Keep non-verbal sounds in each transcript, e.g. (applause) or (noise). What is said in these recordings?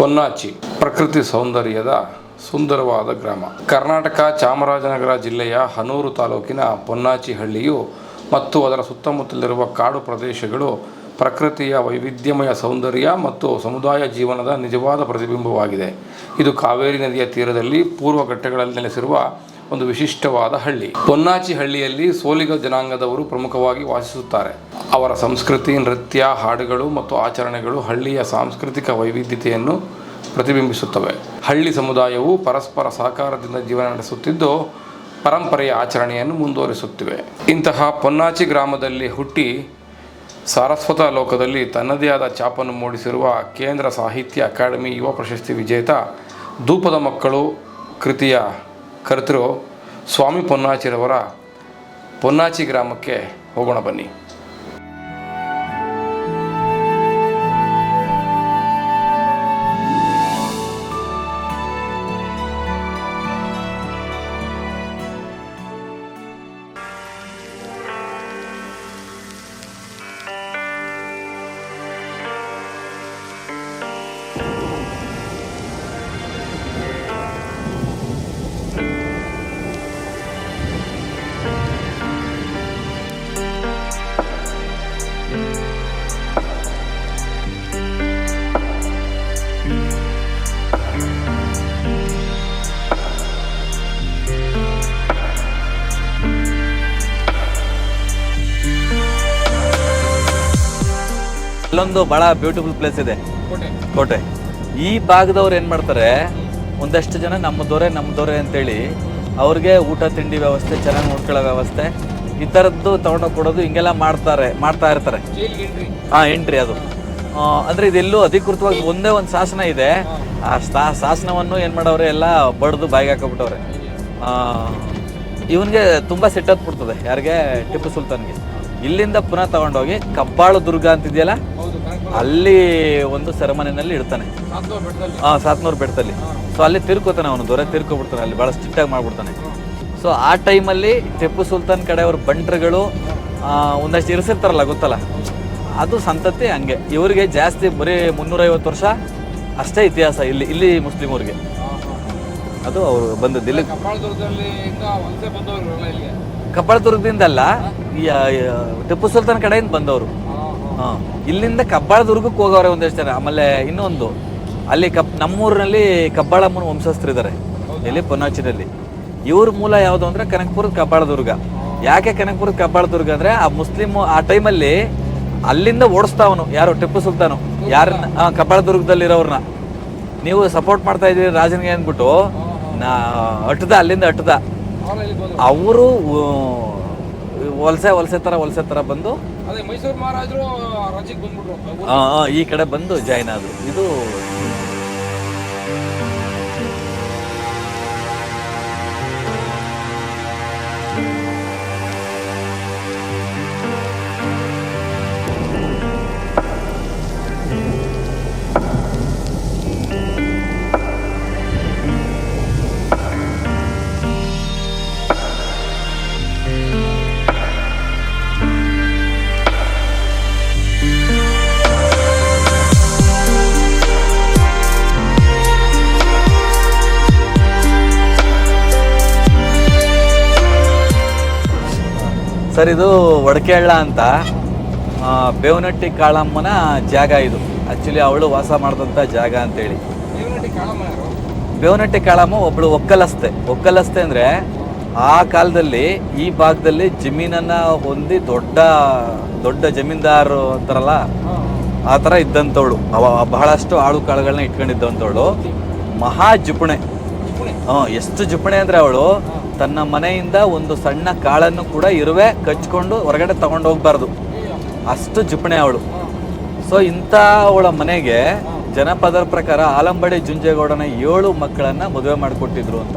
ಪೊನ್ನಾಚಿ, ಪ್ರಕೃತಿ ಸೌಂದರ್ಯದ ಸುಂದರವಾದ ಗ್ರಾಮ. ಕರ್ನಾಟಕ ಚಾಮರಾಜನಗರ ಜಿಲ್ಲೆಯ ಹನೂರು ತಾಲೂಕಿನ ಪೊನ್ನಾಚಿ ಹಳ್ಳಿಯು ಮತ್ತು ಅದರ ಸುತ್ತಮುತ್ತಲಿರುವ ಕಾಡು ಪ್ರದೇಶಗಳು ಪ್ರಕೃತಿಯ ವೈವಿಧ್ಯಮಯ ಸೌಂದರ್ಯ ಮತ್ತು ಸಮುದಾಯ ಜೀವನದ ನಿಜವಾದ ಪ್ರತಿಬಿಂಬವಾಗಿದೆ. ಇದು ಕಾವೇರಿ ನದಿಯ ತೀರದಲ್ಲಿ ಪೂರ್ವ ಘಟ್ಟಗಳಲ್ಲಿ ನೆಲೆಸಿರುವ ಒಂದು ವಿಶಿಷ್ಟವಾದ ಹಳ್ಳಿ. ಪೊನ್ನಾಚಿ ಹಳ್ಳಿಯಲ್ಲಿ ಸೋಲಿಗ ಜನಾಂಗದವರು ಪ್ರಮುಖವಾಗಿ ವಾಸಿಸುತ್ತಾರೆ. ಅವರ ಸಂಸ್ಕೃತಿ, ನೃತ್ಯ, ಹಾಡುಗಳು ಮತ್ತು ಆಚರಣೆಗಳು ಹಳ್ಳಿಯ ಸಾಂಸ್ಕೃತಿಕ ವೈವಿಧ್ಯತೆಯನ್ನು ಪ್ರತಿಬಿಂಬಿಸುತ್ತವೆ. ಹಳ್ಳಿ ಸಮುದಾಯವು ಪರಸ್ಪರ ಸಹಕಾರದಿಂದ ಜೀವನ ನಡೆಸುತ್ತಿದ್ದು, ಪರಂಪರೆಯ ಆಚರಣೆಯನ್ನು ಮುಂದುವರಿಸುತ್ತಿವೆ. ಇಂತಹ ಪೊನ್ನಾಚಿ ಗ್ರಾಮದಲ್ಲಿ ಹುಟ್ಟಿ ಸಾರಸ್ವತ ಲೋಕದಲ್ಲಿ ತನ್ನದೇ ಆದ ಛಾಪನ್ನು ಮೂಡಿಸಿರುವ ಕೇಂದ್ರ ಸಾಹಿತ್ಯ ಅಕಾಡೆಮಿ ಯುವ ಪ್ರಶಸ್ತಿ ವಿಜೇತ ಧೂಪದ ಮಕ್ಕಳು ಕೃತಿಯ ಕರ್ತೃ ಸ್ವಾಮಿ ಪೊನ್ನಾಚಿರವರ ಪೊನ್ನಾಚಿ ಗ್ರಾಮಕ್ಕೆ ಹೋಗೋಣ ಬನ್ನಿ. ಇಲ್ಲೊಂದು ಬಹಳ ಬ್ಯೂಟಿಫುಲ್ ಪ್ಲೇಸ್ ಇದೆ. ಕೋಟೆ. ಈ ಭಾಗದವ್ರು ಏನು ಮಾಡ್ತಾರೆ ಒಂದಷ್ಟು ಜನ ನಮ್ಮದೋರೆ ನಮ್ಮದೋರೆ ಅಂತೇಳಿ ಅವ್ರಿಗೆ ಊಟ ತಿಂಡಿ ವ್ಯವಸ್ಥೆ ಚೆನ್ನಾಗಿ ನೋಡ್ಕೊಳ್ಳೋ ವ್ಯವಸ್ಥೆ ಈ ಥರದ್ದು ತೊಗೊಂಡೋಗಿ ಕೊಡೋದು ಹಿಂಗೆಲ್ಲ ಮಾಡ್ತಾರೆ ಮಾಡ್ತಾ ಇರ್ತಾರೆ. ಹಾಂ ಎಂಟ್ರಿ ಅದು. ಅಂದರೆ ಇದೆಲ್ಲೂ ಅಧಿಕೃತವಾಗಿ ಒಂದೇ ಒಂದು ಶಾಸನ ಇದೆ. ಆ ಶಾಸನವನ್ನು ಏನು ಮಾಡವ್ರೆ ಎಲ್ಲ ಬಡ್ದು ಬಾಯಿಗೆ ಹಾಕೋಬಿಟ್ಟವ್ರೆ ಇವನಿಗೆ ತುಂಬ ಸಿಟ್ಟತ್ಬಿಡ್ತದೆ ಯಾರಿಗೆ? ಟಿಪ್ಪು ಸುಲ್ತಾನ್ಗೆ. ಇಲ್ಲಿಂದ ಪುನಃ ತಗೊಂಡೋಗಿ ಕಬ್ಬಾಳು ದುರ್ಗ ಅಂತಿದೆಯಲ್ಲ ಅಲ್ಲಿ ಒಂದು ಸೆರೆಮನಿನಲ್ಲಿ ಇಡ್ತಾನೆ ಹಾಂ ಸಾತ್ನೂರು ಬೆಟ್ಟದಲ್ಲಿ. ಸೊ ಅಲ್ಲಿ ತಿರ್ಕೋತಾನೆ ಅವನು ದೊರೆ ತಿರ್ಕೊಬಿಡ್ತಾನೆ ಅಲ್ಲಿ ಭಾಳ ಸ್ಟ್ರಿಕ್ಟಾಗಿ ಮಾಡ್ಬಿಡ್ತಾನೆ. ಸೊ ಆ ಟೈಮಲ್ಲಿ ಟಿಪ್ಪು ಸುಲ್ತಾನ್ ಕಡೆಯವ್ರ ಬಂಟ್ರುಗಳು ಆ, ಒಂದಷ್ಟು ಇರಿಸಿರ್ತಾರಲ್ಲ ಗೊತ್ತಲ್ಲ? ಅದು ಸಂತತಿ ಹಂಗೆ. ಇವರಿಗೆ ಜಾಸ್ತಿ ಬರೀ ಮುನ್ನೂರೈವತ್ತು ವರ್ಷ ಅಷ್ಟೇ ಇತಿಹಾಸ ಇಲ್ಲಿ ಇಲ್ಲಿ ಮುಸ್ಲಿಮರಿಗೆ ಅದು ಅವರು ಬಂದದ್ದು. ಇಲ್ಲಿ ಕಪ್ಪಳದುರ್ಗದಿಂದ ಅಲ್ಲ ಟಿಪ್ಪು ಸುಲ್ತಾನ್ ಕಡೆಯಿಂದ ಬಂದವರು. ಇಲ್ಲಿಂದ ಕಬ್ಬಾಳದುರ್ಗಕ್ಕೆ ಹೋಗೋರೆ ಒಂದಷ್ಟು ಜನ. ಆಮೇಲೆ ಇನ್ನೊಂದು. ಅಲ್ಲಿ ಕಬ್ ನಮ್ಮೂರಿನಲ್ಲಿ ಕಬ್ಬಾಳಮ್ಮನ ವಂಶಸ್ಥರಿದ್ದಾರೆ ಇಲ್ಲಿ ಪೊನ್ನಾಚಿನಲ್ಲಿ. ಇವ್ರ ಮೂಲ ಯಾವುದು ಅಂದ್ರೆ ಕನಕಪುರದ ಕಬ್ಬಾಳದುರ್ಗ. ಯಾಕೆ ಕನಕಪುರದ ಕಬ್ಬಾಳದುರ್ಗ ಅಂದ್ರೆ ಆ ಮುಸ್ಲಿಮ್ ಆ ಟೈಮಲ್ಲಿ ಅಲ್ಲಿಂದ ಓಡಿಸ್ತಾವನು. ಯಾರು? ಟಿಪ್ಪು ಸುಲ್ತಾನು. ಯಾರನ್ನ? ಕಬ್ಬಾಳದುರ್ಗದಲ್ಲಿ ಕಬ್ಬಾಳದುರ್ಗದಲ್ಲಿರೋರ್ನ. ನೀವು ಸಪೋರ್ಟ್ ಮಾಡ್ತಾ ಇದ್ದೀರಿ ರಾಜನಿಗೆ ಅಂದ್ಬಿಟ್ಟು ನಾ ಅಟ್ಟದ ಅಲ್ಲಿಂದ ಅಟ್ಟದ ಅವರು ವಲಸೆ ವಲಸೆ ಥರ ವಲಸೆ ಥರ ಬಂದು ಅದೇ ಮೈಸೂರು ಮಹಾರಾಜರು ರಾಜ್ಯಕ್ಕೆ ಬಂದ್ಬಿಟ್ರು. ಈ ಕಡೆ ಬಂದು ಜಾಯ್ನ್ ಆದ್ರು. ಇದು ಸರ್ ಇದು ಒಡಕೆಳ್ಳ ಅಂತ ಬೇವನಟ್ಟಿ ಕಾಳಮ್ಮನ ಜಾಗ ಇದು. ಆ್ಯಕ್ಚುಲಿ ಅವಳು ವಾಸ ಮಾಡಿದಂಥ ಜಾಗ ಅಂತೇಳಿ. ಬೇವನಟ್ಟಿ ಕಾಳಮ್ಮ ಒಬ್ಬಳು ಒಕ್ಕಲಸ್ತೆ. ಒಕ್ಕಲಸ್ತೆ ಅಂದರೆ ಆ ಕಾಲದಲ್ಲಿ ಈ ಭಾಗದಲ್ಲಿ ಜಮೀನನ್ನು ಹೊಂದಿ ದೊಡ್ಡ ದೊಡ್ಡ ಜಮೀನ್ದಾರು ಅಂತಾರಲ್ಲ ಆ ಥರ ಇದ್ದಂಥವಳು. ಅವ ಬಹಳಷ್ಟು ಆಳು ಕಾಳುಗಳನ್ನ ಇಟ್ಕೊಂಡಿದ್ದಂಥವಳು. ಮಹಾ ಜುಪಣೆ. ಹಾಂ ಎಷ್ಟು ಜುಪಣೆ ಅಂದರೆ ಅವಳು ತನ್ನ ಮನೆಯಿಂದ ಒಂದು ಸಣ್ಣ ಕಾಳನ್ನು ಕೂಡ ಇರುವೆ ಕಚ್ಕೊಂಡು ಹೊರಗಡೆ ತಗೊಂಡು ಹೋಗ್ಬಾರ್ದು. ಅಷ್ಟು ಜುಪಣೆ ಅವಳು. ಸೊ ಇಂಥ ಅವಳ ಮನೆಗೆ ಜನಪದರ ಪ್ರಕಾರ ಆಲಂಬಡಿ ಜುಂಜೇಗೌಡನ ಏಳು ಮಕ್ಕಳನ್ನ ಮದುವೆ ಮಾಡಿಕೊಟ್ಟಿದ್ರು ಅಂತ.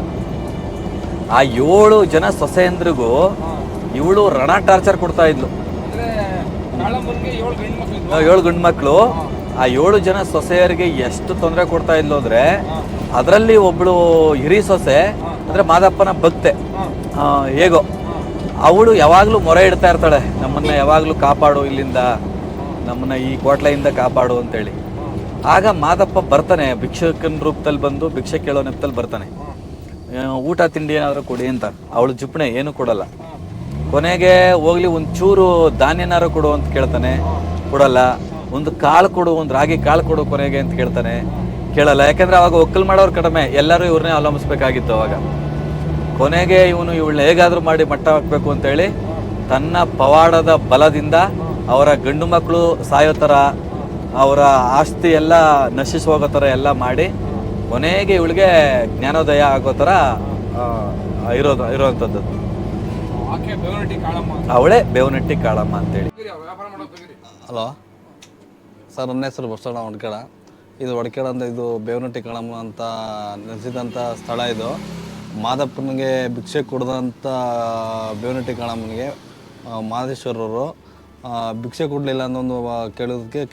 ಆ ಏಳು ಜನ ಸೊಸೆಯಂದ್ರಿಗೂ ಇವಳು ರಣ ಟಾರ್ಚರ್ ಕೊಡ್ತಾ ಇದ್ಲು. ಏಳು ಗಂಡು ಮಕ್ಕಳು ಆ ಏಳು ಜನ ಸೊಸೆಯರಿಗೆ ಎಷ್ಟು ತೊಂದರೆ ಕೊಡ್ತಾ ಇದ್ಲು ಅಂದ್ರೆ, ಅದರಲ್ಲಿ ಒಬ್ಳು ಹಿರಿ ಸೊಸೆ ಅಂದ್ರೆ ಮಾದಪ್ಪನ ಭಕ್ತೆ. ಹೇಗೋ. ಅವಳು ಯಾವಾಗಲೂ ಮೊರೆ ಇಡ್ತಾ ಇರ್ತಾಳೆ. ನಮ್ಮನ್ನ ಯಾವಾಗಲೂ ಕಾಪಾಡು ಇಲ್ಲಿಂದ. ನಮ್ಮನ್ನ ಈ ಕೋಟ್ಲೆಯಿಂದ ಕಾಪಾಡು ಅಂತೇಳಿ. ಆಗ ಮಾದಪ್ಪ ಬರ್ತಾನೆ. ಭಿಕ್ಷಕನ ರೂಪದಲ್ಲಿ ಬಂದು ಭಿಕ್ಷೆ ಕೇಳೋ ನೆಪದಲ್ಲಿ ಬರ್ತಾನೆ. ಊಟ ತಿಂಡಿ ಏನಾದರೂ ಕೊಡಿ ಅಂತ. ಅವಳು ಜುಪ್ಣೆ, ಏನು ಕೊಡಲ್ಲ. ಕೊನೆಗೆ ಹೋಗ್ಲಿ ಒಂದು ಚೂರು ಧಾನ್ಯನಾರು ಕೊಡು ಅಂತ ಕೇಳ್ತಾನೆ. ಕೊಡಲ್ಲ. ಒಂದು ಕಾಳು ಕೊಡು, ಒಂದು ರಾಗಿ ಕಾಳು ಕೊಡು ಕೊನೆಗೆ ಅಂತ ಕೇಳ್ತಾನೆ. ಕೇಳಲ್ಲ. ಯಾಕಂದ್ರೆ ಅವಾಗ ಒಕ್ಕಲ್ ಮಾಡೋರು ಕಡಿಮೆ. ಎಲ್ಲರೂ ಇವ್ರನ್ನೇ ಅವಲಂಬಿಸ್ಬೇಕಾಗಿತ್ತು ಅವಾಗ. ಕೊನೆಗೆ ಇವನು ಇವಳನ್ನ ಹೇಗಾದ್ರೂ ಮಾಡಿ ಮಟ್ಟ ಹಾಕ್ಬೇಕು ಅಂತೇಳಿ ತನ್ನ ಪವಾಡದ ಬಲದಿಂದ ಅವರ ಗಂಡು ಮಕ್ಕಳು ಸಾಯೋ ಥರ ಅವರ ಆಸ್ತಿ ಎಲ್ಲ ನಶಿಸಿ ಹೋಗೋ ಥರ ಎಲ್ಲ ಮಾಡಿ ಕೊನೆಗೆ ಇವಳಿಗೆ ಜ್ಞಾನೋದಯ ಆಗೋ ಥರ ಇರೋದು, ಇರೋವಂಥದ್ದು. ಅವಳೇ ಬೇವನಟ್ಟಿ ಕಾಳಮ್ಮ ಅಂತೇಳಿ. ಹಲೋ. ಸರ್, ನನ್ನ ಹೆಸರು ಬಸವಣ್ಣ ಒಡ್ಕಳ ಇದು ಒಡಕೇಳ ಅಂತ ಇದು ಬೇವನಟ್ಟಿ ಕಳಮ್ಮ ಅಂತ ನೆಲೆಸಿದಂಥ ಸ್ಥಳ ಇದು. ಮಾದಪ್ಪನಿಗೆ ಭಿಕ್ಷೆ ಕೊಡದಂಥ ಬೇವನಟ್ಟಿ ಮಾದೇಶ್ವರವರು ಮಾದೇಶ್ವರರು ಭಿಕ್ಷೆ ಕೊಡಲಿಲ್ಲ ಅನ್ನೊಂದು ಕೇಳೋದಕ್ಕೆ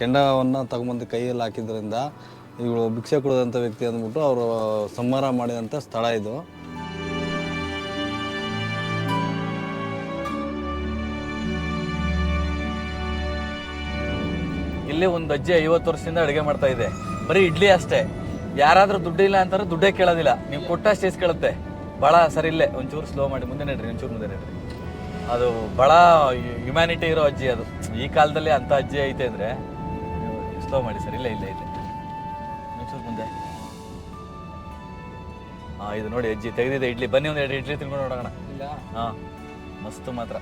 ಕೆಂಡವನ್ನು ತಗೊಂಬಂದು ಕೈಯಲ್ಲಿ ಹಾಕಿದ್ರಿಂದ ಇವಳು ಭಿಕ್ಷೆ ಕೊಡದಂಥ ವ್ಯಕ್ತಿ ಅಂದ್ಬಿಟ್ಟು ಅವರು ಸಂಹಾರ ಮಾಡಿದಂಥ ಸ್ಥಳ ಇದು. ಇಲ್ಲಿ ಒಂದು ಅಜ್ಜಿ ಐವತ್ತು ವರ್ಷದಿಂದ ಅಡುಗೆ ಮಾಡ್ತಾ ಇದೆ. ಬರೀ ಇಡ್ಲಿ ಅಷ್ಟೇ. ಯಾರಾದರೂ ದುಡ್ಡಿಲ್ಲ ಅಂತಾರೆ ದುಡ್ಡೇ ಕೇಳೋದಿಲ್ಲ. ನೀವು ಕೊಟ್ಟಷ್ಟು ಇಸ್ಕೊಳ್ಳುತ್ತೆ ಭಾಳ ಸರಿ ಇಲ್ಲೇ. ಒಂಚೂರು ಸ್ಲೋ ಮಾಡಿ. ಮುಂದೆ ನಡ್ರಿ ಒಂಚೂರು ಮುಂದೆ ನಡ್ರಿ. ಅದು ಭಾಳ ಹ್ಯುಮ್ಯಾನಿಟಿ ಇರೋ ಅಜ್ಜಿ ಅದು. ಈ ಕಾಲದಲ್ಲಿ ಅಂಥ ಅಜ್ಜಿ ಐತೆ ಅಂದರೆ ಸ್ಲೋ ಮಾಡಿ. ಸರ್ ಇಲ್ಲೇ ಇಲ್ಲ ಇಲ್ಲೇ. ಒಂಚೂರು ಮುಂದೆ. ಹಾಂ ಇದು ನೋಡಿ ಅಜ್ಜಿ ತೆಗೆದಿದೆ ಇಡ್ಲಿ. ಬನ್ನಿ ಒಂದು ಎರಡು ಇಡ್ಲಿ ತಿನ್ಕೊಂಡು ನೋಡೋಣ. ಹಾಂ ಮಸ್ತು ಮಾತ್ರ.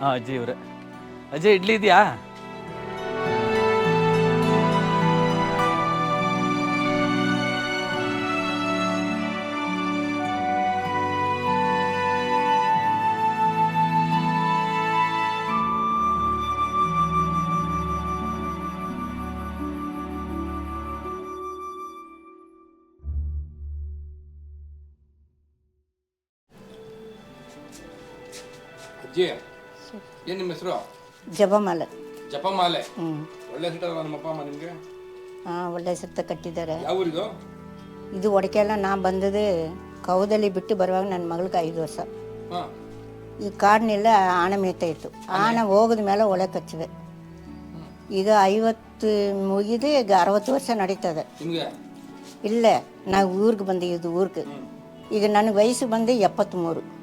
ಹಾಂ ಅಜ್ಜಿ ಇವ್ರೆ. ಅಜ್ಜಿ ಇಡ್ಲಿ ಇದೆಯಾ? ಅಜ್ಜಿ ಏನ್ ನಿಮ್ಮ ಹೆಸರು? ಜಪಮಾಲೆ. ಜಪಮಾಲೆ. ಹ್ಞೂ ಒಳ್ಳೆ ಹೆಸರು ನಮ್ಮ ಅಪ್ಪ ಅಮ್ಮ ನಿಮ್ಗೆ? ಹಾಂ ಒಳ್ಳೆ ಹೆಸರು ಕಟ್ಟಿದ್ದಾರೆ. ಯಾವ ಊರಿದು? ಇದು ಒಡಕೆಲ್ಲ ನಾ ಬಂದದೆ ಕೌದಲ್ಲಿ ಬಿಟ್ಟು ಬರುವಾಗ ನನ್ನ ಮಗಳಿಗೆ ಐದು ವರ್ಷ. ಹಾ. ಈ ಕಾಡಿನೆಲ್ಲ ಆಣ ಇತ್ತು. ಆಣ ಹೋಗಿದ ಮೇಲೆ ಒಳೆ ಕಚ್ಚಿದೆ ಈಗ ಐವತ್ತು ಮುಗಿದು ಈಗ ಅರವತ್ತು ವರ್ಷ ನಡೀತದೆ. ನಿಮ್ಗೆ? ಇಲ್ಲೇ ನಾವು ಊರಿಗೆ ಇದು ಊರಿಗೆ. ಈಗ ನನಗೆ ವಯಸ್ಸು ಬಂದು ಎಪ್ಪತ್ತ್ಮೂರು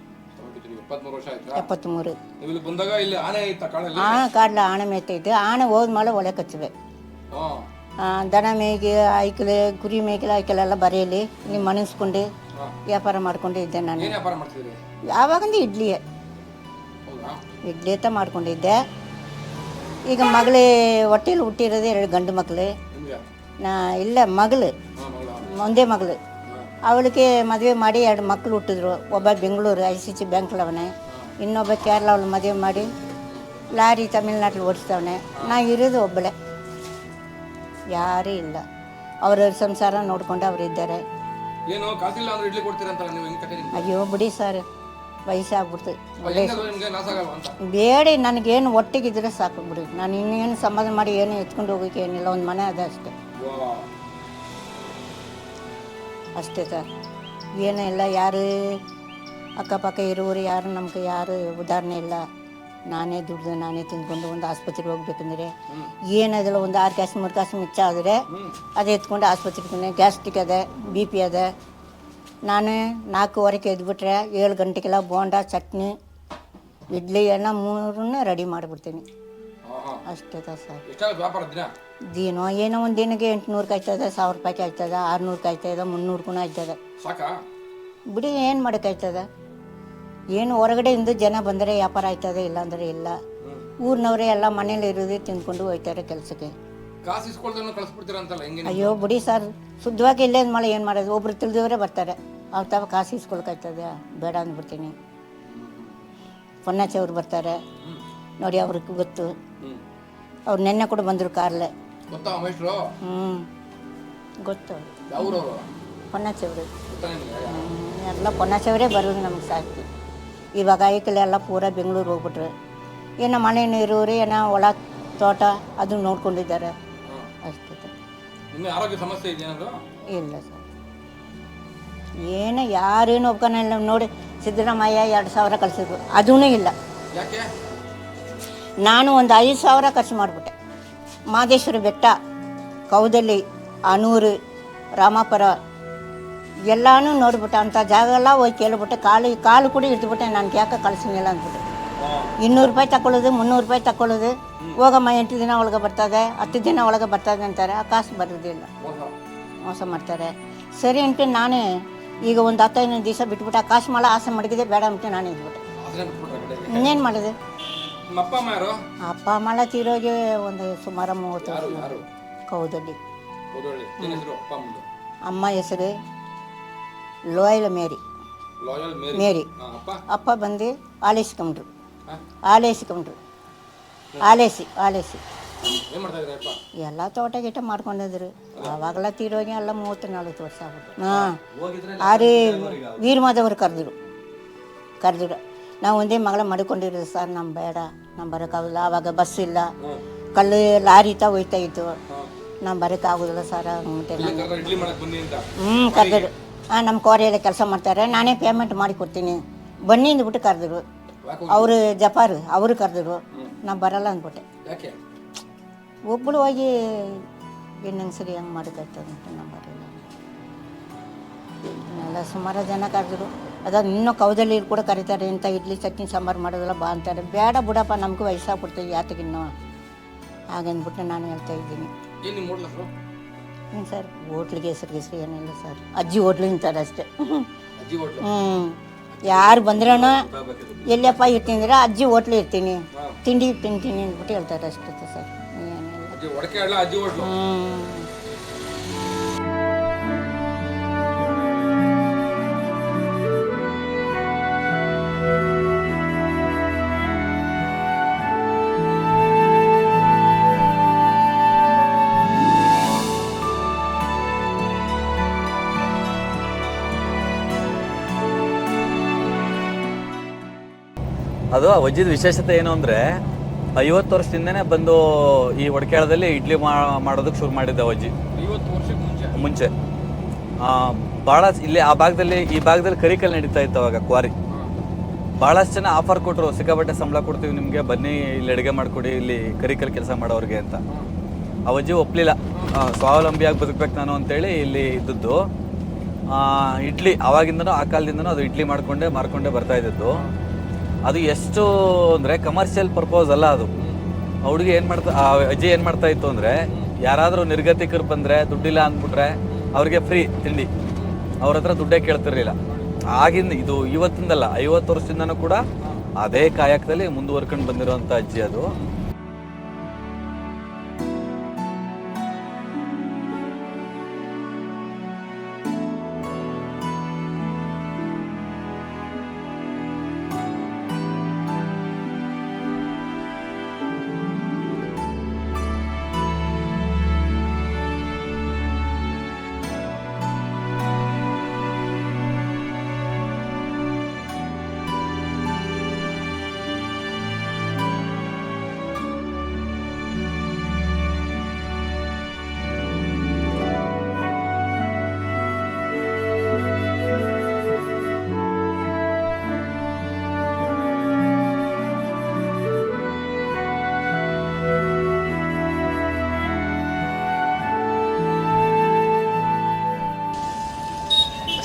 ಎಪ್ಪತ್ತ್ಮೂರು ಇಲ್ಲಿ ಬಂದಾಗ ಇಲ್ಲಿ ಆನೆ ಇತ್ತ ಕಾಡಲ್ಲಿ? ಆ ಕಾಡ್ಲ ಆನೆ ಮೇಯ್ತಾ ಆನೆ ಆಣ ಹೋದ್ಮೇಲೆ ಒಳೆ ಕಚ್ಚಿವೆ. ಆ, ದನ ಮೇಯ್ಗೆ ಐಕಲೆ ಕುರಿ ಮೇಯ್ಕಲೆ ಐಕಲೆಲ್ಲ ಬರೆಯಲಿ. ನೀವು ಮನಸ್ಕೊಂಡು ವ್ಯಾಪಾರ ಮಾಡ್ಕೊಂಡು ಇದ್ದೆ ನಾನು. ಏನ್ ವ್ಯಾಪಾರ ಮಾಡ್ತಿದ್ರಿ ಯಾವಾಗಂದು ಇಡ್ಲಿಯೇ ಹೌದಾ? ಇಡ್ಲಿ ಅಂತ ಮಾಡ್ಕೊಂಡಿದ್ದೆ ಈಗ ಮಗಳೇ ಹೊಟ್ಟೆಲಿ ಹುಟ್ಟಿರೋದು ಎರಡು ಗಂಡು ಮಕ್ಕಳು ನಿಮ್ಗೆ? ನಾ ಇಲ್ಲ ಮಗಳು. ಹಾ ಮಗಳ ಒಂದೇ ಮಗಳು. ಅವಳಿಗೆ ಮದುವೆ ಮಾಡಿ ಎರಡು ಮಕ್ಕಳು ಹುಟ್ಟಿದ್ರು. ಒಬ್ಬ ಬೆಂಗಳೂರು ಐ ಸಿ ಸಿ ಬ್ಯಾಂಕ್ಲವನೆ ಇನ್ನೊಬ್ಬ ಕೇರಳ ಅವಳು ಮದುವೆ ಮಾಡಿ ಲಾರಿ ತಮಿಳ್ನಾಡಲ್ಲಿ ಓಡಿಸ್ತವನೆ ನಾ ಇರೋದು ಒಬ್ಬಳೆ. ಯಾರೂ ಇಲ್ಲ. ಅವರ ಸಂಸಾರ ನೋಡಿಕೊಂಡು ಅವರು ಇದ್ದಾರೆ. ಏನು ಕಾಸಿಲ್ಲ ಅಂದ್ರೆ ಇಡ್ಲಿ ಕೊಡ್ತೀರಂತಲ್ಲ ನೀವು ಹೆಂಗ್ ಕಟ್ಟಿ ಅಯ್ಯೋ ಬಿಡಿ ಸರ್. ವಯಸ್ಸಾಗ್ಬಿಡ್ತು. ನಿಮ್ಗೆ ಲಾಸ್ ಆಗಲ್ವಾ ಅಂತ? ಬೇಡ ನನಗೇನು ಒಟ್ಟಿಗಿದ್ರೆ ಸಾಕು ಬಿಡಿ. ನಾನು ಇನ್ನೇನು ಸಂಬಂಧ ಮಾಡಿ ಏನು ಎತ್ಕೊಂಡು ಹೋಗೋಕೆ ಏನಿಲ್ಲ. ಒಂದು ಮನೆ ಅದ ಅಷ್ಟೇ. ಅಷ್ಟೇ ಸರ್. ಏನೂ ಇಲ್ಲ, ಯಾರು ಅಕ್ಕಪಕ್ಕ ಇರೋರು ಯಾರು, ನಮ್ಗೆ ಯಾರು ಉದಾಹರಣೆ ಇಲ್ಲ. ನಾನೇ ದುಡ್ದು ನಾನೇ ತಿಂದ್ಕೊಂಡು ಒಂದು ಆಸ್ಪತ್ರೆಗೆ ಹೋಗ್ಬೇಕಂದ್ರೆ ಏನದಿಲ್ಲ ಒಂದು ಆರು ಗ್ಯಾಸ್, ಮೂರು ಕಾಸು ಮಿಚ್ಚ ಆದರೆ ಅದೇ ಎತ್ಕೊಂಡು ಆಸ್ಪತ್ರೆಗೆ ಗ್ಯಾಸ್ಟ್ರಿಕ್ ಅದ, ಬಿ ಪಿ ಅದ. ನಾನು ನಾಲ್ಕೂವರೆಗೆ ಎದ್ಬಿಟ್ರೆ ಏಳು ಗಂಟೆಗೆಲ್ಲ ಬೋಂಡ, ಚಟ್ನಿ, ಇಡ್ಲಿ ಎಲ್ಲ ಮೂರನ್ನ ರೆಡಿ ಮಾಡಿಬಿಡ್ತೀನಿ. ಅಷ್ಟೇ ಸರ್. ಎಷ್ಟಾಗುತ್ತೆ ವ್ಯಾಪಾರ ದಿನ? ದಿನ ಏನೋ ಒಂದು ದಿನಕ್ಕೆ ಎಂಟುನೂರು ಕಾಯ್ತದೆ ಸಾವಿರ ರೂಪಾಯಿ ಆಯ್ತದ ಆರುನೂರು ಕಾಯ್ತದ ಮುನ್ನೂರು ಕೂಡ ಆಯ್ತದ. ಸಾಕಾ? ಬಿಡಿ ಏನು ಮಾಡೋಕ್ಕಾಯ್ತದ ಏನು ಹೊರಗಡೆಯಿಂದ ಜನ ಬಂದರೆ ವ್ಯಾಪಾರ ಆಯ್ತದೆ ಇಲ್ಲಾಂದ್ರೆ ಇಲ್ಲ. ಊರಿನವರೇ ಎಲ್ಲ ಮನೇಲಿ ಇರೋದೇ ತಿಂದ್ಕೊಂಡು ಹೋಯ್ತಾರೆ ಕೆಲಸಕ್ಕೆ. ಕಾಸು ಇಸ್ಕೊಳ್ದನ್ನು ಕಳಿಸ್ಬಿಡ್ತೀರ ಅಂತಲ್ಲ ಹೆಂಗೆ ನೀವು? ಅಯ್ಯೋ ಬಿಡಿ ಸರ್ ಶುದ್ಧವಾಗಿ ಇಲ್ಲೇ ಮಳೆ ಏನು ಮಾಡೋದು? ಒಬ್ರು ತಿಳಿದವರೇ ಬರ್ತಾರೆ. ಅವ್ರ ತಾವ ಕಾಸು ಇಸ್ಕೊಳಕ್ಕಾಯ್ತದೆ ಬೇಡ ಅಂದ್ಬಿಡ್ತೀನಿ. ಪೊನ್ನಾಚಿ ಅವ್ರು ಬರ್ತಾರೆ. ನೋಡಿ ಅವ್ರಿಗೆ ಗೊತ್ತು. ಅವ್ರು ನೆನ್ನೆ ಕೂಡ ಬಂದರು ಕಾರ್ಲೆ ಗೊತ್ತಾ ಹ್ಞೂ ಗೊತ್ತು ಯಾವ ಊರವರು ಪೊನ್ನಾಚಿ ಅವರು ಗೊತ್ತಾ ಎಲ್ಲ ಪೊನ್ನಾಚವರೇ ಬರೋದು ನಮ್ಗೆ ಸಾಕು. ಇವಾಗ ಐಕಲೆ ಎಲ್ಲ ಪೂರ ಬೆಂಗಳೂರು ಹೋಗ್ಬಿಟ್ರು. ಏನೋ ಮನೆ ನೀರು ಏನೋ ಒಳ ತೋಟ ಅದು ನೋಡ್ಕೊಂಡಿದ್ದಾರೆ. ಅಷ್ಟೇ ಆರೋಗ್ಯ ಸಮಸ್ಯೆ ಇಲ್ಲ ಸರ್. ಏನು ಯಾರೇನು ಒಪ್ಕೊಂಡಿಲ್ಲ ನೋಡಿ ಸಿದ್ದರಾಮಯ್ಯ ಎರಡು ಸಾವಿರ ಕಳಿಸಿದ್ರು. ಅದೂ ಇಲ್ಲ. ನಾನು ಒಂದು ಐದು ಸಾವಿರ ಖರ್ಚು ಮಾಡಿಬಿಟ್ಟೆ ಮಾದೇಶ್ವರ ಬೆಟ್ಟ ಕೌದಳ್ಳಿ ಅನೂರು ರಾಮಾಪುರ ಎಲ್ಲಾನು ನೋಡ್ಬಿಟ್ಟೆ ಅಂಥ ಜಾಗ ಎಲ್ಲ ಹೋಗಿ ಕೇಳ್ಬಿಟ್ಟೆ ಕಾಲು ಕಾಲು ಕೂಡ ಇಟ್ಬಿಟ್ಟೆ ನನಗೆ ಯಾಕೆ ಕಳಿಸಿಲ್ಲ ಅಂದ್ಬಿಟ್ಟು ಇನ್ನೂರು ರೂಪಾಯಿ ತಗೊಳ್ಳೋದು ಮುನ್ನೂರು ರೂಪಾಯಿ ತಗೊಳ್ಳೋದು ಹೋಗಮ್ಮ ಎಂಟು ದಿನ ಒಳಗೆ ಬರ್ತದೆ ಹತ್ತು ದಿನ ಒಳಗೆ ಬರ್ತದೆ ಅಂತಾರೆ ಆ ಕಾಸು ಬರೋದಿಲ್ಲ ಮೋಸ ಮಾಡ್ತಾರೆ ಸರಿ ಅಂದ್ಬಿಟ್ಟು ನಾನೇ ಈಗ ಒಂದು ಹತ್ತೈದು ದಿವಸ ಬಿಟ್ಬಿಟ್ಟು ಆ ಕಾಸು ಮಾಡ ಆಸೆ ಮಡಗಿದೆ ಬೇಡ ಅಂದ್ಬಿಟ್ಟು ನಾನು ಇದ್ಬಿಟ್ಟೆ ಇನ್ನೇನು ಮಾಡಿದೆ ನಿಮ್ಮ ಅಪ್ಪ ಅಮ್ಮ ಯಾರು? ಅಪ್ಪ ಅಮ್ಮ ತೀರೋಗಿ ಒಂದು ಸುಮಾರು ಮೂವತ್ತು ಕೌದಳ್ಳಿ. ಕೌದಲ್ಲಿ ಓದೋಳಿ ಹೆಸರು ಅಪ್ಪ ಅಮ್ಮಂದು? ಅಮ್ಮ ಹೆಸರು Loyal Mary. Loyal Mary? Mary. ಹಾ, ಅಪ್ಪ? ಅಪ್ಪ ಬಂದು ಆಲೇಸ್ಕೊಂಡ್ರು ಹಾ? ಆಲೇಸ್ಕೊಂಡ್ರು ಆಲೇಸಿ ಆಲೇಸಿ. ಏನ್ ಮಾಡ್ತಾ ಇದ್ದಾರೆ ಅಪ್ಪ? ಎಲ್ಲ ತೋಟ ಗೀಟ ಮಾಡ್ಕೊಂಡಿದ್ರು. ಅವಾಗೆಲ್ಲ ತೀರೋಗಿ ಎಲ್ಲ ಮೂವತ್ತು ನಲ್ವತ್ತು ವರ್ಷ ಆಗ್ಬಿಟ್ಟು ಹಾಂ. ಆರಿ ವೀರ್ಮಾದವರು ಕರೆದ್ರು. ಕರೆದ್ರು. ನಾವು ಒಂದೇ ಮಗಳ ಮಡಿಕೊಂಡಿರೋದು ಸರ್ ನಮ್ಮ ಬೇಡ ನಮ್ಮ ಬರೋಕ್ಕಾಗಲ್ಲ ಆವಾಗ ಬಸ್ ಇಲ್ಲ. ಕಲ್ಲು ಲಾರಿ ತ ಹೋಯ್ತಾ ಇತ್ತು. ನಾವು ಬರೋಕ್ಕಾಗೋದಿಲ್ಲ ಸರ್ ಮತ್ತೆ ಹ್ಞೂ ಕರೆದ್ರು. ಹಾಂ ನಮ್ಮ ಕೋರೆಯಲ್ಲಿ ಕೆಲಸ ಮಾಡ್ತಾರೆ. ನಾನೇ ಪೇಮೆಂಟ್ ಮಾಡಿ ಕೊಡ್ತೀನಿ. ಬನ್ನಿ ಅಂದ್ಬಿಟ್ಟು ಕರೆದ್ರು. ಅವರು ಜಪಾರು ಅವರು ಕರೆದ್ರು. ನಾನು ಬರಲ್ಲ ಅಂದ್ಬಿಟ್ಟೆ ಒಬ್ಬಳು ಹೋಗಿ ಹೆಣ್ಣಂಗ್ಸರಿ ಹೆಂಗೆ ಮಾಡೋಕ್ಕಾಗ್ತದೆ ಅಂತ ನಾನು ಬರಲ್ಲ. ಎಲ್ಲ ಸುಮಾರು ಜನ ಕರೆದ್ರು. ಅದಾದ ಇನ್ನೂ ಕೌದಲ್ಲಿ ಕೂಡ ಕರೀತಾರೆ ಇಂಥ ಇಡ್ಲಿ ಚಟ್ನಿ ಸಾಂಬಾರು ಮಾಡೋದಲ್ಲ ಬಾ ಅಂತಾರೆ. ಬೇಡ ಬಿಡಪ್ಪ ನಮಗೂ ವಯಸ್ಸಾಗ್ಬಿಡ್ತೀವಿ ಯಾತಗಿನ್ನೂ ಹಾಗಂದ್ಬಿಟ್ಟು ನಾನು ಹೇಳ್ತಾ ಇದ್ದೀನಿ. ಹ್ಞೂ ಸರ್ ಹೋಟ್ಲಿಗೆ ಹೆಸರು ಹೆಸರು ಏನಿಲ್ಲ ಸರ್. ಅಜ್ಜಿ ಹೋಟ್ಲು ಅಂತಾರೆ ಅಷ್ಟೇ. ಹ್ಞೂ ಯಾರು ಬಂದ್ರೂ ಎಲ್ಲಪ್ಪ ಇರ್ತೀನಿ ಅಜ್ಜಿ ಹೋಟ್ಲು ಇರ್ತೀನಿ. ತಿಂಡಿ ತಿಂತೀನಿ ಅಂದ್ಬಿಟ್ಟು ಹೇಳ್ತಾರೆ ಅಷ್ಟೇ ಸರ್. ಏನಿಲ್ಲ. ಹ್ಞೂ ಅದು ಆ ವಜ್ಜಿದ ವಿಶೇಷತೆ ಏನು ಅಂದರೆ ಐವತ್ತು ವರ್ಷದಿಂದನೇ ಬಂದು ಈ ಒಡಕೇಳದಲ್ಲಿ ಇಡ್ಲಿ ಮಾಡೋದಕ್ಕೆ ಶುರು ಮಾಡಿದ್ದ ಅಜ್ಜಿ ಮುಂಚೆ? ಮುಂಚೆ. ಭಾಳ ಇಲ್ಲಿ ಆ ಭಾಗದಲ್ಲಿ ಈ ಭಾಗದಲ್ಲಿ ಕರಿಕಲ್ ನಡೀತಾ ಇತ್ತು ಅವಾಗ ಕ್ವಾರಿ. ಭಾಳಷ್ಟು ಜನ ಆಫರ್ ಕೊಟ್ಟರು ಸಿಕ್ಕಾಪಟ್ಟೆ ಸಂಬಳ ಕೊಡ್ತೀವಿ ನಿಮಗೆ ಬನ್ನಿ ಇಲ್ಲಿ ಅಡುಗೆ ಮಾಡಿಕೊಡಿ ಇಲ್ಲಿ ಕರಿಕಲ್ ಕೆಲಸ ಮಾಡೋರಿಗೆ ಅಂತ. ಆ ಅಜ್ಜಿ ಒಪ್ಪಲಿಲ್ಲ ಸ್ವಾವಲಂಬಿಯಾಗಿ ಬದುಕಬೇಕು ನಾನು ಅಂತೇಳಿ ಇಲ್ಲಿ ಇದ್ದದ್ದು. ಆ, ಇಡ್ಲಿ ಆವಾಗಿಂದನೂ ಆ ಕಾಲದಿಂದನೂ ಅದು ಇಡ್ಲಿ ಮಾಡ್ಕೊಂಡೇ ಮಾರ್ಕೊಂಡೇ ಬರ್ತಾ ಇದ್ದದ್ದು. ಅದು ಎಷ್ಟು ಅಂದರೆ ಕಮರ್ಷಿಯಲ್ ಪರ್ಪೋಸ್ ಅಲ್ಲ ಅದು. ಹುಡುಗಿ ಏನು ಮಾಡ್ತಾ ಆ ಅಜ್ಜಿ ಏನು ಮಾಡ್ತಾ ಇತ್ತು ಅಂದರೆ ಯಾರಾದರೂ ನಿರ್ಗತಿಕರು ಬಂದರೆ ದುಡ್ಡಿಲ್ಲ ಅಂದ್ಬಿಟ್ರೆ ಅವ್ರಿಗೆ ಫ್ರೀ ತಿಂಡಿ. ಅವ್ರ ಹತ್ರ ದುಡ್ಡೇ ಕೇಳ್ತಿರ್ಲಿಲ್ಲ. ಆಗಿಂದ ಇದು ಇವತ್ತಿಂದಲ್ಲ ಐವತ್ತು ವರ್ಷದಿಂದನೂ ಕೂಡ ಅದೇ ಕಾಯಕದಲ್ಲಿ ಮುಂದುವರ್ಕೊಂಡು ಬಂದಿರುವಂಥ ಅಜ್ಜಿ ಅದು.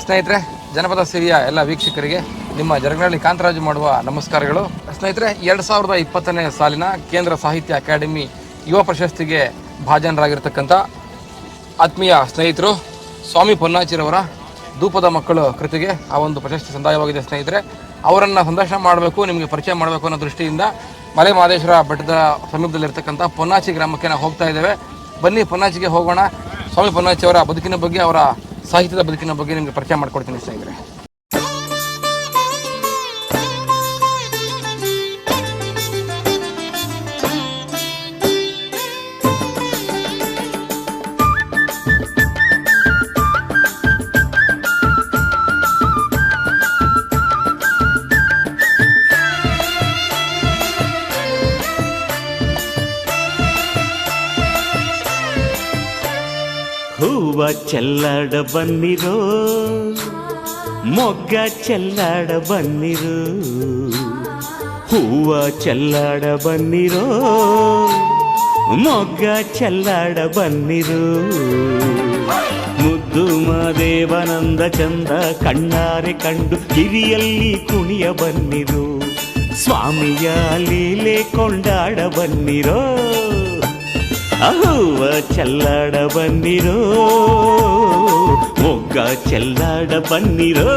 ಸ್ನೇಹಿತರೆ, ಜನಪದ ಸಿರಿಯ ಎಲ್ಲ ವೀಕ್ಷಕರಿಗೆ ನಿಮ್ಮ ಜರಗನಹಳ್ಳಿ ಕಾಂತರಾಜು ಮಾಡುವ ನಮಸ್ಕಾರಗಳು. ಸ್ನೇಹಿತರೆ, ಎರಡು ಸಾವಿರದ ಇಪ್ಪತ್ತನೇ ಸಾಲಿನ ಕೇಂದ್ರ ಸಾಹಿತ್ಯ ಅಕಾಡೆಮಿ ಯುವ ಪ್ರಶಸ್ತಿಗೆ ಭಾಜನರಾಗಿರ್ತಕ್ಕಂಥ ಆತ್ಮೀಯ ಸ್ನೇಹಿತರು ಸ್ವಾಮಿ ಪೊನ್ನಾಚಿರವರ ಧೂಪದ ಮಕ್ಕಳು ಕೃತಿಗೆ ಆ ಒಂದು ಪ್ರಶಸ್ತಿ ಸಂದಾಯವಾಗಿದೆ ಸ್ನೇಹಿತರೆ. ಅವರನ್ನು ಸಂದರ್ಶನ ಮಾಡಬೇಕು, ನಿಮಗೆ ಪರಿಚಯ ಮಾಡಬೇಕು ಅನ್ನೋ ದೃಷ್ಟಿಯಿಂದ ಮಲೆ ಮಹದೇಶ್ವರ ಬೆಟ್ಟದ ಸಮೀಪದಲ್ಲಿರ್ತಕ್ಕಂಥ ಪೊನ್ನಾಚಿ ಗ್ರಾಮಕ್ಕೆ ನಾವು ಹೋಗ್ತಾ ಇದ್ದೇವೆ. ಬನ್ನಿ ಪೊನ್ನಾಚಿಗೆ ಹೋಗೋಣ. ಸ್ವಾಮಿ ಪೊನ್ನಾಚಿ ಅವರ ಬದುಕಿನ ಬಗ್ಗೆ ಅವರ ಸಾಹಿತ್ಯದ ಬದುಕಿನ ಬಗ್ಗೆ ನಿಮಗೆ ಪರಿಚಯ ಮಾಡಿಕೊಡ್ತೀನಿ ಸ್ನೇಹಿತರೆ. ಚೆಲ್ಲಾಡ ಬನ್ನಿರೋ. ಮೊಗ್ಗ ಚೆಲ್ಲಾಡ ಬನ್ನಿರು. ಹೂವ ಚೆಲ್ಲಾಡ ಬನ್ನಿರೋ. ಮೊಗ್ಗ ಚೆಲ್ಲಾಡ ಬನ್ನಿರು. ಮುದ್ದು ಮಾದೇವನಂದ ಚಂದ ಕಣ್ಣಾರೆ ಕಂಡು ಕಿವಿಯಲ್ಲಿ ಕುಣಿಯ ಬನ್ನಿರು. ಸ್ವಾಮಿಯ ಲೀಲೆ ಕೊಂಡಾಡ ಬನ್ನಿರೋ. ಅಹೂವ ಚೆಲ್ಲಾಡ ಬನ್ನಿರೋ ಮೊಗ್ಗ ಚೆಲ್ಲಾಡ ಬನ್ನಿರೋ.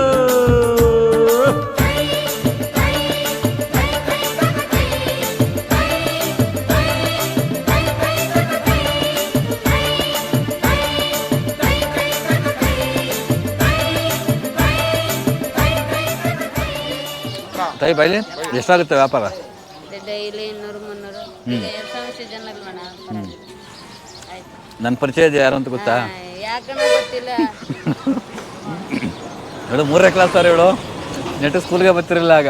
ತಾಯಿ ಬೈಲಿ ಎಷ್ಟಾಗುತ್ತೆ ವ್ಯಾಪಾರ? ಡೈಲಿ ಇನ್ನೂರು ಆಯ್ತು. ನನ್ನ ಪರಿಚಯ ಇದೆ ಯಾರು ಅಂತ ಗೊತ್ತಾ? ಯಾಕಣ್ಣ ಗೊತ್ತಿಲ್ಲ. (laughs) ಹೇಳು ಮೂರನೇ ಕ್ಲಾಸ್ ಸರ್ ಹೇಳು. ನೆಟ್ಟು ಸ್ಕೂಲ್ಗೆ ಬರ್ತಿರಲಿಲ್ಲ ಆಗ.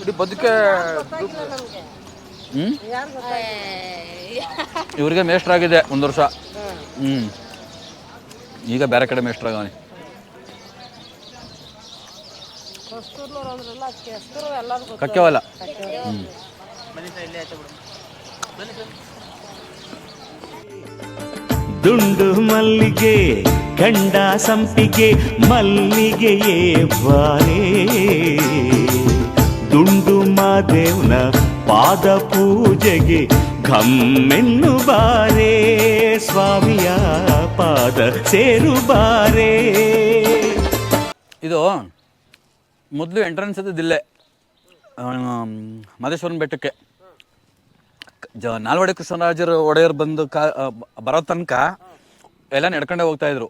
ಇಡೀ ಬದುಕೆ ಹ್ಞೂ ಇವ್ರಿಗೆ ಮೇಷ್ಟ್ರಾಗಿದೆ ಒಂದು ವರ್ಷ. ಹ್ಞೂ ಈಗ ಬೇರೆ ಕಡೆ ಮೇಷ್ಟ್ರಾಗವನಿ. ಕಕ್ಕೆವಲ್ಲ ದುಂಡು ಮಲ್ಲಿಗೆ ಗಂಡ ಸಂಪಿಗೆ ಮಲ್ಲಿಗೆಯೇ ಬಾರೇ ದುಂಡು ಮಾದೇವ್ನ ಪಾದ ಪೂಜೆಗೆ ಘಮ್ಮೆನ್ನು ಬಾರೇ. ಸ್ವಾಮಿಯ ಪಾದ ಸೇರು ಬಾರೇ. ಇದು ಮೊದಲು ಎಂಟ್ರೆನ್ಸ್ ಇದ್ದಿದ್ದಿಲ್ಲೆ ಮಹದೇಶ್ವರನ ಬೆಟ್ಟಕ್ಕೆ. ಜ, ನಾಲ್ವಡಿ ಕೃಷ್ಣರಾಜರು ಒಡೆಯರ್ ಬಂದು ಕಾ ಬರೋ ತನಕ ಎಲ್ಲ ನಡ್ಕೊಂಡೇ ಹೋಗ್ತಾ ಇದ್ರು.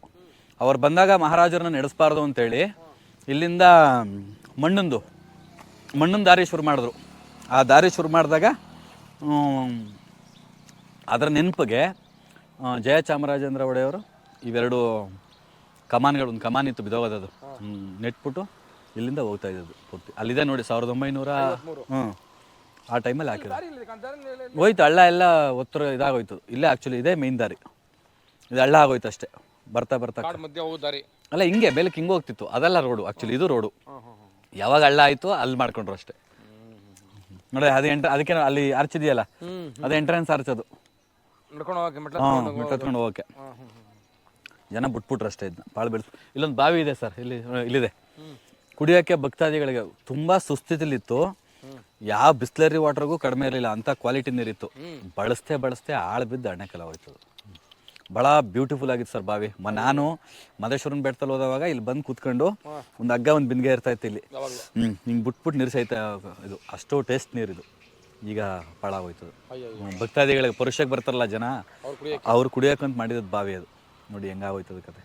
ಅವ್ರು ಬಂದಾಗ ಮಹಾರಾಜರನ್ನ ನಡೆಸಬಾರ್ದು ಅಂತೇಳಿ ಇಲ್ಲಿಂದ ಮಣ್ಣಂದು, ಮಣ್ಣಿನ ದಾರಿ ಶುರು ಮಾಡಿದ್ರು. ಆ ದಾರಿ ಶುರು ಮಾಡಿದಾಗ ಅದರ ನೆನಪಿಗೆ ಜಯ ಚಾಮರಾಜೇಂದ್ರ ಒಡೆಯವರು ಇವೆರಡು ಕಮಾನ್ಗಳು, ಒಂದು ಕಮಾನ್ ಇತ್ತು ಬಿದೋಗೋದದು ನೆಟ್ಬಿಟ್ಟು ಇಲ್ಲಿಂದ ಹೋಗ್ತಾ ಇದ್ದದ್ದು ಪೂರ್ತಿ. ಅಲ್ಲಿದೆ ನೋಡಿ ಸಾವಿರದ ಒಂಬೈನೂರ ಹ್ಞೂ ಆ ಟೈಮಲ್ಲಿ ಹಾಕಿದ್ರು ಹೋಯ್ತು ಹಳ್ಳ ಎಲ್ಲ ಒತ್ತರ ಇದಾಗೋಯ್ತು. ಇಲ್ಲೇ ಆ್ಯಕ್ಚುಲಿ ಇದೇ ಮೇನ್ ದಾರಿ. ಇದು ಹಳ್ಳ ಆಗೋಯ್ತು ಅಷ್ಟೇ. ಬರ್ತಾ ಬರ್ತಾ ದಾರಿ. ಅಲ್ಲ ಹಿಂಗೆ ಮೇಲೆ ಹಿಂಗೆ ಹೋಗ್ತಿತ್ತು. ಅದೆಲ್ಲ ರೋಡು ಆ್ಯಕ್ಚುಲಿ ಇದು ರೋಡು ಯಾವಾಗ ಹಳ್ಳ ಆಯಿತು ಅಲ್ಲಿ ಮಾಡ್ಕೊಂಡ್ರು ಅಷ್ಟೇ. ನೋಡಿ ಅದು ಎಂಟ್ರ ಅದಕ್ಕೆ ಅಲ್ಲಿ ಆರ್ಚ್ ಇದೆಯಲ್ಲ ಅದು ಎಂಟ್ರೆನ್ಸ್ ಆರ್ಚ್ ಅದು ಹೋಗಕ್ಕೆ ಜನ ಬಿಟ್ಬಿಟ್ರು ಅಷ್ಟೇ ಇದನ್ನ ಭಾಳ ಬೆಳೆಸ್ ಇಲ್ಲೊಂದು ಬಾವಿ ಇದೆ ಸರ್ ಇಲ್ಲಿ ಇಲ್ಲಿದೆ. ಕುಡಿಯೋಕ್ಕೆ ಭಕ್ತಾದಿಗಳಿಗೆ ತುಂಬ ಸುಸ್ಥಿತಿಲಿತ್ತು. ಯಾವ ಬಿಸ್ಲರಿ ವಾಟರ್ಗೂ ಕಡಿಮೆ ಇರಲಿಲ್ಲ ಅಂತ ಕ್ವಾಲಿಟಿ ನೀರಿತ್ತು ಬಳಸ್ತೇ ಬಳಸ್ತೇ ಆಳು ಬಿದ್ದು ಅಣ್ಣಕ್ಕೆಲ್ಲ ಹೋಯ್ತು. ಭಾಳ ಬ್ಯೂಟಿಫುಲ್ ಆಗಿತ್ತು ಸರ್ ಬಾವಿ. ಮ ನಾನು ಮದೇಶ್ವರನ ಬೆಟ್ಟದಲ್ಲಿ ಹೋದವಾಗ ಇಲ್ಲಿ ಬಂದು ಕೂತ್ಕೊಂಡು ಒಂದು ಹಗ್ಗ ಒಂದು ಬಿಂದಿಗೆ ಇರ್ತಾ ಇತ್ತು ಇಲ್ಲಿ. ಹ್ಞೂ ಹಿಂಗೆ ಬಿಟ್ಬಿಟ್ಟು ನೀರು ಸಹಿತ ಇದು ಅಷ್ಟು ಟೇಸ್ಟ್ ನೀರಿದು ಈಗ ಭಾಳ ಹೋಯ್ತು. ಭಕ್ತಾದಿಗಳಿಗೆ ಪುರುಷಕ್ಕೆ ಬರ್ತಾರಲ್ಲ ಜನ ಅವ್ರು ಕುಡಿಯೋಕಂತ ಮಾಡಿದ ಬಾವಿ ಅದು. ನೋಡಿ ಹೆಂಗಾಗೋಯ್ತದ ಕತೆ.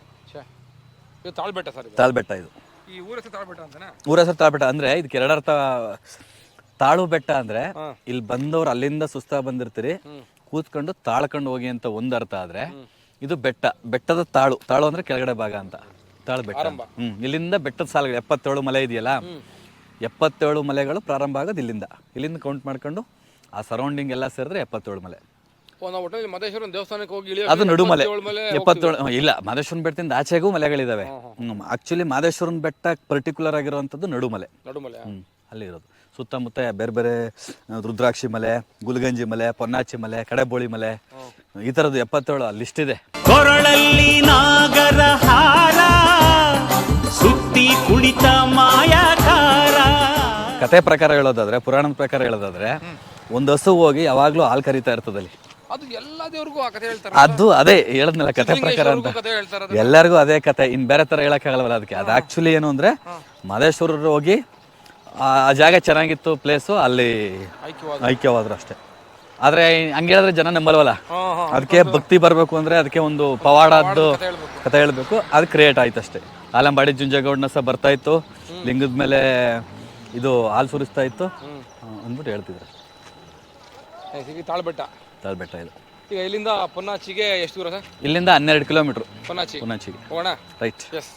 ಇದು ತಾಳ್ಬೆಟ್ಟ ಸರ್ ಇದು? ತಾಳ್ಬೆಟ್ಟ ಇದು. ಊರ ಹೆಸರು ತಾಳ್ಬೆಟ್ಟ ಅಂದ್ರೆ ಇದಕ್ಕೆ ಎರಡರ್ಥ ತಾಳು ಬೆಟ್ಟ ಅಂದ್ರೆ ಇಲ್ಲಿ ಬಂದವ್ರು ಅಲ್ಲಿಂದ ಸುಸ್ತಾ ಬಂದಿರ್ತೀರಿ ಕೂತ್ಕೊಂಡು ತಾಳ್ಕೊಂಡು ಹೋಗಿ ಅಂತ ಒಂದ್ ಅರ್ಥ ಆದ್ರೆ ಇದು ಬೆಟ್ಟ ಬೆಟ್ಟದ ತಾಳು ತಾಳು ಅಂದ್ರೆ ಕೆಳಗಡೆ ಭಾಗ ಅಂತ ತಾಳು ಬೆಟ್ಟ. ಹ್ಮ್ ಇಲ್ಲಿಂದ ಬೆಟ್ಟದ ಸಾಲುಗಳು ಎಪ್ಪತ್ತೇಳು ಮಲೆ ಇದೆಯಲ್ಲ ಎಪ್ಪತ್ತೇಳು ಮಲೆಗಳು ಪ್ರಾರಂಭ ಆಗೋದು ಇಲ್ಲಿಂದ. ಇಲ್ಲಿಂದ ಕೌಂಟ್ ಮಾಡ್ಕೊಂಡು ಆ ಸರೌಂಡಿಂಗ್ ಎಲ್ಲ ಸೇರಿದ್ರೆ ಎಪ್ಪತ್ತೇಳು ಮಲೆ. ನಾವು ಒಟ್ಟಲ್ಲಿ ಮದೇಶ್ವರನ ದೇವಸ್ಥಾನಕ್ಕೆ ಹೋಗಿ ಇಳಿಯೋ ಅದು ನಡುಮಲೆ ಮಲೆ. ಎಪ್ಪತ್ತೇಳು ಇಲ್ಲ ಮಾದೇಶ್ವರನ್ ಬೆಟ್ಟದಿಂದ ಆಚೆಗೂ ಮಲೆಗಳಿದಾವೆ. ಆಕ್ಚುಲಿ ಮಾದೇಶ್ವರನ ಬೆಟ್ಟ ಪರ್ಟಿಕ್ಯುಲರ್ ಆಗಿರುವಂತದ್ದು ನಡುಮಲೆ ನಡುಮಲೆ ಹ್ಮ್. ಅಲ್ಲಿ ಇರೋದು. ಸುತ್ತಮುತ್ತ ಬೇರೆ ಬೇರೆ ರುದ್ರಾಕ್ಷಿ ಮಲೆ ಗುಲ್ಗಂಜಿ ಮಲೆ ಪೊನ್ನಾಚಿ ಮಲೆ ಕಡೆಬೋಳಿ ಮಲೆ. ಈ ಥರದ್ದು ಎಪ್ಪತ್ತೇಳು ಲಿಸ್ಟ್ ಇದೆ. ಕೊರಳಲ್ಲಿ ನಾಗರ ಹಾರ ಸುತ್ತಿ ಕುಳಿತ ಮಾಯಾಕಾರ. ಕತೆ ಪ್ರಕಾರ ಹೇಳೋದಾದ್ರೆ ಪುರಾಣದ ಪ್ರಕಾರ ಹೇಳೋದಾದ್ರೆ ಒಂದು ಹಸು ಹೋಗಿ ಯಾವಾಗ್ಲೂ ಹಾಲು ಕರಿತಾ ಇರ್ತದಲ್ಲಿ ಅದು ಎಲ್ಲ ದೇವ್ರಿಗೂ ಆ ಕಥೆ ಹೇಳ್ತಾರೆ ಅದು ಅದೇ ಹೇಳದ್ನಲ್ಲ ಕತೆ ಪ್ರಕಾರ ಅಂತ. ಕಥೆ ಹೇಳ್ತಾರೆ ಎಲ್ಲರಿಗೂ ಅದೇ ಕತೆ ಇನ್ ಬೇರೆ ತರ ಹೇಳಕ್ಕಾಗಲ್ವಲ್ಲ ಅದಕ್ಕೆ. ಅದು ಆಕ್ಚುಲಿ ಏನು ಅಂದ್ರೆ ಮಹದೇಶ್ವರರು ಹೋಗಿ ಆ ಆ ಜಾಗ ಚೆನ್ನಾಗಿತ್ತು ಪ್ಲೇಸು ಅಲ್ಲಿ ಐಕ್ಯವಾದ ಐಕ್ಯವಾದ್ರು ಅಷ್ಟೇ. ಆದ್ರೆ ಹಂಗೆ ಹೇಳಿದ್ರೆ ಜನ ನಂಬಲ್ವಲ್ಲ? ಅದಕ್ಕೆ ಭಕ್ತಿ ಬರಬೇಕು ಅಂದ್ರೆ ಅದಕ್ಕೆ ಒಂದು ಪವಾಡದ್ದು ಕಥೆ ಹೇಳ್ಬೇಕು. ಅದು ಕ್ರಿಯೇಟ್ ಆಯ್ತು ಅಷ್ಟೇ. ಆಲಂಬಾಡಿ ಜುಂಜಗೌಡನ ಸಹ ಬರ್ತಾ ಇತ್ತು. ಲಿಂಗದ ಮೇಲೆ ಇದು ಹಾಲು ಸುರಿಸ್ತಾ ಇತ್ತು. ಅಂದ್ಬಿಟ್ಟು ಹೇಳ್ತಿದ್ರು ತಾಳ್ಬೆಟ್ಟ. ತಾಳ್ಬೆಟ್ಟ ಇದು. ಈಗ ಇಲ್ಲಿಂದ ಪೊನ್ನಾಚಿಗೆ ಎಷ್ಟು ದೂರ ಸರ್? ಇಲ್ಲಿಂದ ಹನ್ನೆರಡು ಕಿಲೋಮೀಟ್ರು ಪೊನ್ನಾಚಿ. ಪೊನ್ನಾಚಿಗೆ. ಹೋಗೋಣ? ರೈಟ್ ಎಸ್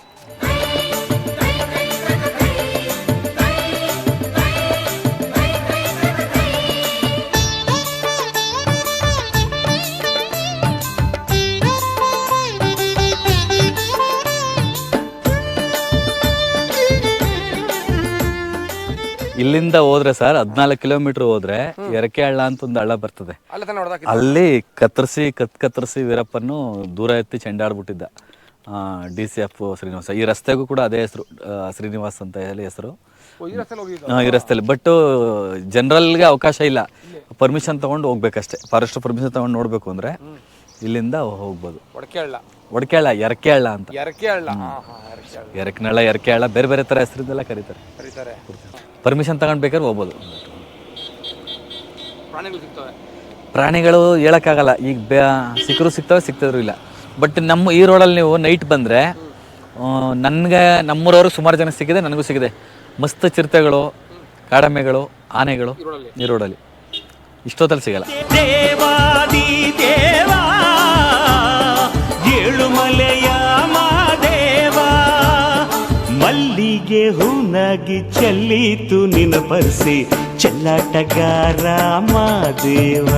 ಇಲ್ಲಿಂದ ಹೋದ್ರೆ ಸರ್ ಹದಿನಾಲ್ಕು ಕಿಲೋಮೀಟರ್ ಹೋದ್ರೆ ಎರಕೆ ಹಳ್ಳ ಅಂತ ಒಂದು ಹಳ್ಳ ಬರ್ತದೆ. ಅಲ್ಲೇ ತಾನೇ ಹೊಡೆದಾಕಿ ಅಲ್ಲಿ ಕತ್ತರಿಸಿ ಕತ್ ಕತ್ತರಿಸಿ ವೀರಪ್ಪನ್ನು ದೂರ ಎತ್ತಿ ಚೆಂಡಾಡ್ಬಿಟ್ಟಿದ್ದ ಡಿ ಸಿ ಎಫ್ ಶ್ರೀನಿವಾಸ. ಈ ರಸ್ತೆಗೂ ಕೂಡ ಅದೇ ಹೆಸರು ಶ್ರೀನಿವಾಸ್ ಅಂತ ಹೇಳಿ ಹೆಸರು. ಈ ರಸ್ತೆಲಿ ಹೋಗಿದ್ದು? ಆ, ಈ ರಸ್ತೆಯಲ್ಲಿ ಬಟ್ ಜನರಲ್ಗೆ ಅವಕಾಶ ಇಲ್ಲ. ಪರ್ಮಿಷನ್ ತಗೊಂಡು ಹೋಗ್ಬೇಕಷ್ಟೇ. ಫಾರೆಸ್ಟ್ ಪರ್ಮಿಷನ್ ತಗೊಂಡು ನೋಡ್ಬೇಕು ಅಂದ್ರೆ ಇಲ್ಲಿಂದ ಹೋಗ್ಬೋದು. ಒಡಕೆಳ್ಳ ಹಳ್ಳ ಒಡಕೆ ಹಳ್ಳ ಎರಕೆ ಹಳ್ಳ ಅಂತ ಎರಕನಳ್ಳ ಎರಕೆಳ್ಳ ಬೇರೆ ಬೇರೆ ಥರ ಹೆಸರಿಂದೆಲ್ಲ ಕರೀತಾರೆ. ಕರೀತಾರೆ. ಪರ್ಮಿಷನ್ ತಗೊಂಡು ಬೇಕಾದ್ರೆ ಹೋಗ್ಬೋದು. ಪ್ರಾಣಿಗಳು ಸಿಗ್ತವೆ. ಪ್ರಾಣಿಗಳು ಹೇಳೋಕ್ಕಾಗಲ್ಲ. ಈಗ ಬೇ ಸಿಕ್ಕರು ಸಿಗ್ತವೆ ಸಿಗ್ತಿದ್ರು ಇಲ್ಲ. ಬಟ್ ನಮ್ಮ ಈ ರೋಡಲ್ಲಿ ನೀವು ನೈಟ್ ಬಂದರೆ ನನಗೆ ನಮ್ಮೂರವ್ರಿಗೆ ಸುಮಾರು ಜನ ಸಿಕ್ಕಿದೆ ನನಗೂ ಸಿಗಿದೆ ಮಸ್ತ್ ಚಿರತೆಗಳು ಕಾಡಮೆಗಳು ಆನೆಗಳು ಈ ರೋಡಲ್ಲಿ ಇಷ್ಟೊತ್ತಲ್ಲಿ ಸಿಗಲ್ಲ. ದೇವಾ ಮಾದೇವ ಮಲ್ಲಿಗೆ ಹೂನಾಗಿ ಚೆಲ್ಲಿತು ನಿನ್ನ ಪರಿಸಿ ಚೆಲ್ಲಾಟಗಾರ ಮಾದೇವ